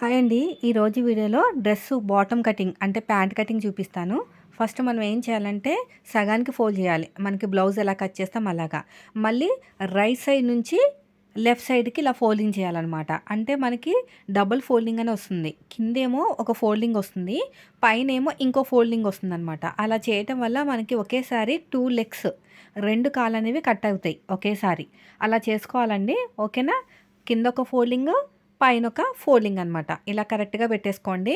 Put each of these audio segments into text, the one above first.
Hi అండి. ఈరోజు వీడియోలో డ్రెస్సు బాటమ్ కటింగ్ అంటే ప్యాంట్ కటింగ్ చూపిస్తాను. ఫస్ట్ మనం ఏం చేయాలంటే సగానికి ఫోల్డ్ చేయాలి. మనకి బ్లౌజ్ ఎలా కట్ చేస్తాం అలాగా. మళ్ళీ రైట్ సైడ్ నుంచి లెఫ్ట్ సైడ్కి ఇలా ఫోల్డింగ్ చేయాలన్నమాట. అంటే మనకి డబుల్ ఫోల్డింగ్ అని వస్తుంది. కిందేమో ఒక ఫోల్డింగ్ వస్తుంది. పైన ఏమో ఇంకో ఫోల్డింగ్ వస్తుంది అనమాట అలా చేయటం వల్ల మనకి ఒకేసారి టూ లెగ్స్ రెండు కాళ్ళు అనేవి కట్ అవుతాయి ఒకేసారి. అలా చేసుకోవాలండి. ఓకేనా? కింద ఒక ఫోల్డింగ్ పైన ఒక ఫోల్డింగ్ అనమాట ఇలా కరెక్ట్గా పెట్టేసుకోండి.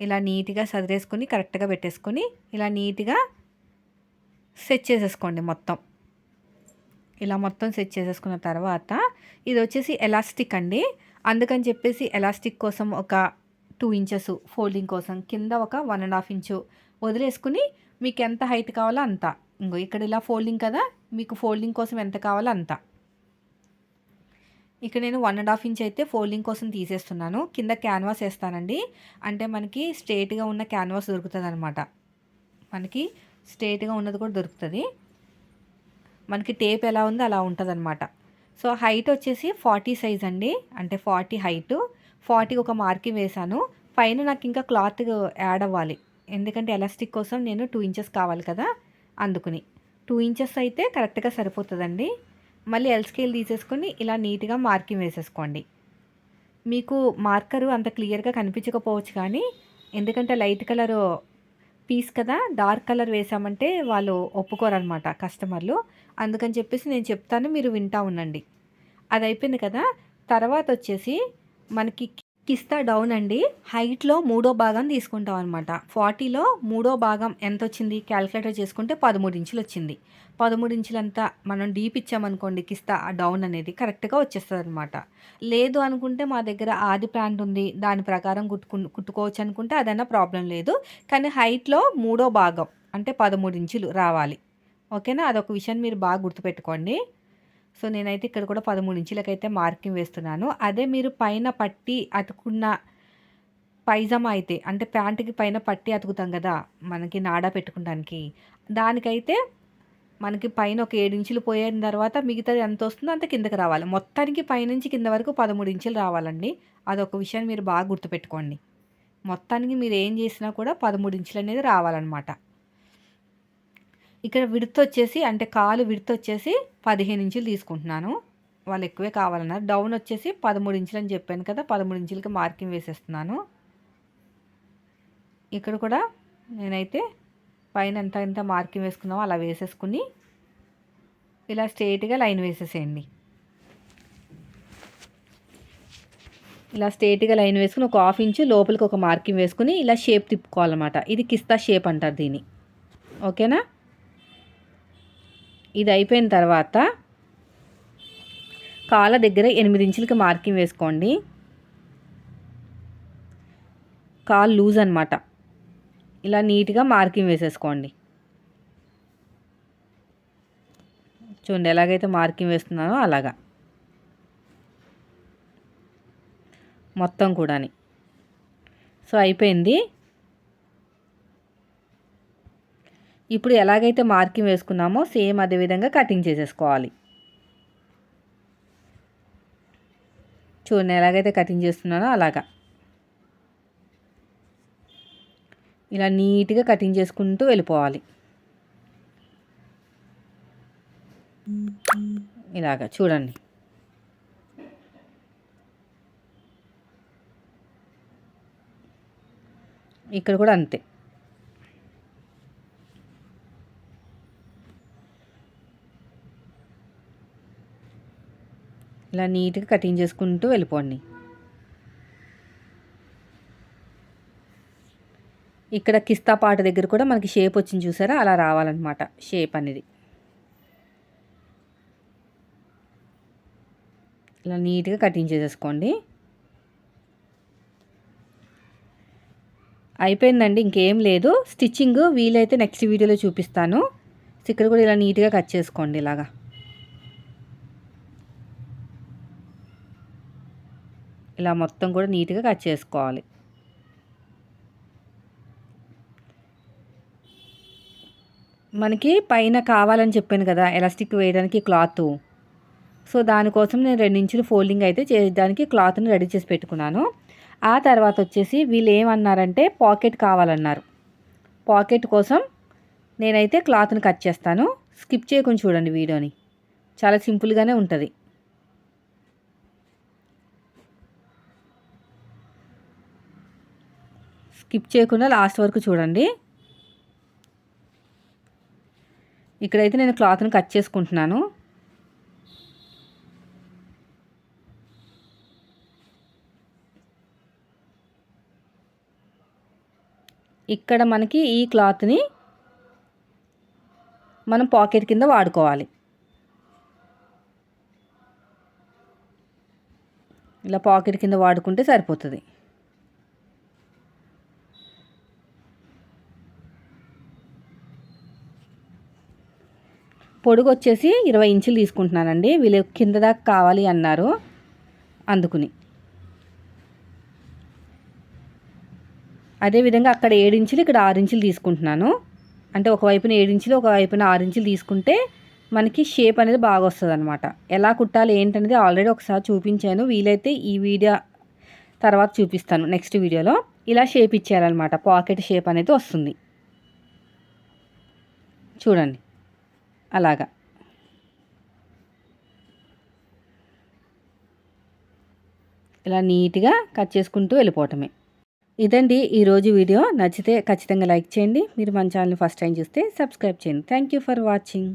ఇలా నీట్గా సదిరేసుకుని కరెక్ట్గా పెట్టేసుకొని ఇలా నీట్గా సెట్ చేసేసుకోండి మొత్తం. ఇలా మొత్తం సెట్ చేసేసుకున్న తర్వాత ఇది వచ్చేసి ఎలాస్టిక్ అండి. అందుకని చెప్పేసి ఎలాస్టిక్ కోసం ఒక టూ ఇంచెస్ ఫోల్డింగ్ కోసం కింద ఒక వన్ అండ్ హాఫ్ ఇంచు వదిలేసుకుని మీకు ఎంత హైట్ కావాలో అంత. ఇంకో ఇక్కడ ఇలా ఫోల్డింగ్ కదా మీకు ఫోల్డింగ్ కోసం ఎంత కావాలో అంత. ఇక్కడ నేను వన్ అండ్ హాఫ్ ఇంచ్ అయితే ఫోల్డింగ్ కోసం తీసేస్తున్నాను. కింద క్యాన్వాస్ వేస్తానండి. అంటే మనకి స్ట్రేట్గా ఉన్న క్యాన్వాస్ దొరుకుతుంది అనమాట మనకి స్ట్రేట్గా ఉన్నది కూడా దొరుకుతుంది. మనకి టేప్ ఎలా ఉందో అలా ఉంటుంది అనమాట సో హైట్ వచ్చేసి ఫార్టీ సైజ్ అండి. అంటే ఫార్టీ హైట్ ఫార్టీ ఒక మార్కింగ్ వేశాను. పైన నాకు ఇంకా క్లాత్ యాడ్ అవ్వాలి. ఎందుకంటే ఎలాస్టిక్ కోసం నేను టూ ఇంచెస్ కావాలి కదా. అందుకుని. టూ ఇంచెస్ అయితే కరెక్ట్గా సరిపోతుందండి. మళ్ళీ ఎల్ స్కేల్ తీసేసుకొని ఇలా నీట్గా మార్కింగ్ వేసేసుకోండి. మీకు మార్కరు అంత క్లియర్గా కనిపించకపోవచ్చు కానీ ఎందుకంటే లైట్ కలర్ పీస్ కదా డార్క్ కలర్ వేసామంటే వాళ్ళు ఒప్పుకోరనమాట కస్టమర్లు. అందుకని చెప్పేసి నేను చెప్తాను మీరు వింటా ఉండండి. అది అయిపోయింది కదా తర్వాత వచ్చేసి మనకి కిస్తా డౌన్ అండి. హైట్లో మూడో భాగం తీసుకుంటాం అనమాట ఫార్టీలో మూడో భాగం ఎంత వచ్చింది క్యాలిక్యులేటర్ చేసుకుంటే పదమూడు ఇంచులు వచ్చింది. పదమూడు ఇంచులంతా మనం డీప్ ఇచ్చామనుకోండి కిస్తా డౌన్ అనేది కరెక్ట్గా వచ్చేస్తుంది అనమాట లేదు అనుకుంటే మా దగ్గర ఆది ప్యాంట్ ఉంది దాని ప్రకారం కుట్టుకు కుట్టుకోవచ్చు అనుకుంటే అదైనా ప్రాబ్లం లేదు. కానీ హైట్లో మూడో భాగం అంటే పదమూడు ఇంచులు రావాలి. ఓకేనా? అదొక విషయం మీరు బాగా గుర్తుపెట్టుకోండి. సో నేనైతే ఇక్కడ కూడా పదమూడు ఇంచులకైతే మార్కింగ్ వేస్తున్నాను. అదే మీరు పైన పట్టి అతుకున్న పైజామా అయితే అంటే ప్యాంటుకి పైన పట్టి అతుకుతాం కదా మనకి నాడా పెట్టుకోవడానికి దానికైతే మనకి పైన ఒక ఏడు ఇంచులు పోయిన తర్వాత మిగతాది ఎంత వస్తుందో అంత కిందకి రావాలి. మొత్తానికి పైనుంచి కింద వరకు పదమూడు ఇంచులు రావాలండి. అదొక విషయాన్ని మీరు బాగా గుర్తుపెట్టుకోండి. మొత్తానికి మీరు ఏం చేసినా కూడా పదమూడు ఇంచులు అనేది రావాలన్నమాట. ఇక్కడ విడత వచ్చేసి అంటే కాలు విడత వచ్చేసి పదిహేను ఇంచులు తీసుకుంటున్నాను. వాళ్ళు ఎక్కువే కావాలన్నారు. డౌన్ వచ్చేసి పదమూడు ఇంచులు అని చెప్పాను కదా పదమూడు ఇంచులకి మార్కింగ్ వేసేస్తున్నాను. ఇక్కడ కూడా నేనైతే పైన ఎంత ఎంత మార్కింగ్ వేసుకున్నామో అలా వేసేసుకుని ఇలా స్ట్రేట్గా లైన్ వేసేసేయండి. ఇలా స్ట్రేట్గా లైన్ వేసుకుని ఒక హాఫ్ ఇంచు లోపలికి ఒక మార్కింగ్ వేసుకుని ఇలా షేప్ తిప్పుకోవాలన్నమాట. ఇది కిస్తా షేప్ అంటారు దీన్ని. ఓకేనా? ఇది అయిపోయిన తర్వాత కాళ్ళ దగ్గర ఎనిమిది ఇంచులకి మార్కింగ్ వేసుకోండి. కాలు లూజ్ అనమాట ఇలా నీట్గా మార్కింగ్ వేసేసుకోండి. చూడండి ఎలాగైతే మార్కింగ్ వేస్తున్నానో అలాగా. మొత్తం కూడాని. సో అయిపోయింది. ఇప్పుడు ఎలాగైతే మార్కింగ్ వేసుకున్నామో సేమ్ అదే విధంగా కటింగ్ చేసేసుకోవాలి. చూడండి ఎలాగైతే కటింగ్ చేస్తున్నానో అలాగా. ఇలా నీట్గా కటింగ్ చేసుకుంటూ వెళ్ళిపోవాలి. ఇలాగా చూడండి. ఇక్కడ కూడా అంతే. ఇలా నీట్గా కటింగ్ చేసుకుంటూ వెళ్ళిపోండి ఇక్కడ కిస్తా పాట దగ్గర కూడా మనకి షేప్ వచ్చింది చూసారా? అలా రావాలన్నమాట షేప్ అనేది. ఇలా నీట్గా కటింగ్ చేసేసుకోండి. అయిపోయిందండి ఇంకేం లేదు. స్టిచ్చింగ్ వీలైతే నెక్స్ట్ వీడియోలో చూపిస్తాను. ఇక్కడ కూడా ఇలా నీట్గా కట్ చేసుకోండి ఇలాగా. ఇలా మొత్తం కూడా నీట్గా కట్ చేసుకోవాలి. మనకి పైన కావాలని చెప్పాను కదా ఎలాస్టిక్ వేయడానికి క్లాత్. సో దానికోసం నేను రెండించులు ఫోల్డింగ్ అయితే చేయడానికి క్లాత్ని రెడీ చేసి పెట్టుకున్నాను. ఆ తర్వాత వచ్చేసి వీళ్ళు ఏమన్నారంటే పాకెట్ కావాలన్నారు. పాకెట్ కోసం నేనైతే క్లాత్ని కట్ చేస్తాను. స్కిప్ చేయకుండా చూడండి వీడియోని. చాలా సింపుల్గానే ఉంటుంది. స్కిప్ చేయకుండా లాస్ట్ వరకు చూడండి. ఇక్కడైతే నేను క్లాత్ని కట్ చేసుకుంటున్నాను. ఇక్కడ మనకి ఈ క్లాత్ని మనం పాకెట్ కింద వాడుకోవాలి. ఇలా పాకెట్ కింద వాడుకుంటే సరిపోతుంది. పొడుగు వచ్చేసి ఇరవై ఇంచులు తీసుకుంటున్నానండి. వీళ్ళు కింద దాకా కావాలి అన్నారు. అందుకుని. అదేవిధంగా అక్కడ ఏడించులు ఇక్కడ ఆరు ఇంచులు తీసుకుంటున్నాను. అంటే ఒకవైపున ఏడించులు ఒకవైపున ఆరు ఇంచులు తీసుకుంటే మనకి షేప్ అనేది బాగా వస్తుంది అనమాట ఎలా కుట్టాలి ఏంటనేది ఆల్రెడీ ఒకసారి చూపించాను. వీలైతే ఈ వీడియో తర్వాత చూపిస్తాను నెక్స్ట్ వీడియోలో. ఇలా షేప్ ఇచ్చేయాలన్నమాట పాకెట్ షేప్ అనేది వస్తుంది. చూడండి. అలాగా. ఇలా నీట్గా కట్ చేసుకుంటూ వెళ్ళిపోవటమే. ఇదండి ఈరోజు వీడియో. నచ్చితే ఖచ్చితంగా లైక్ చేయండి. మీరు మన ఛానల్ ఫస్ట్ టైం చూస్తే సబ్స్క్రైబ్ చేయండి. Thank you for watching.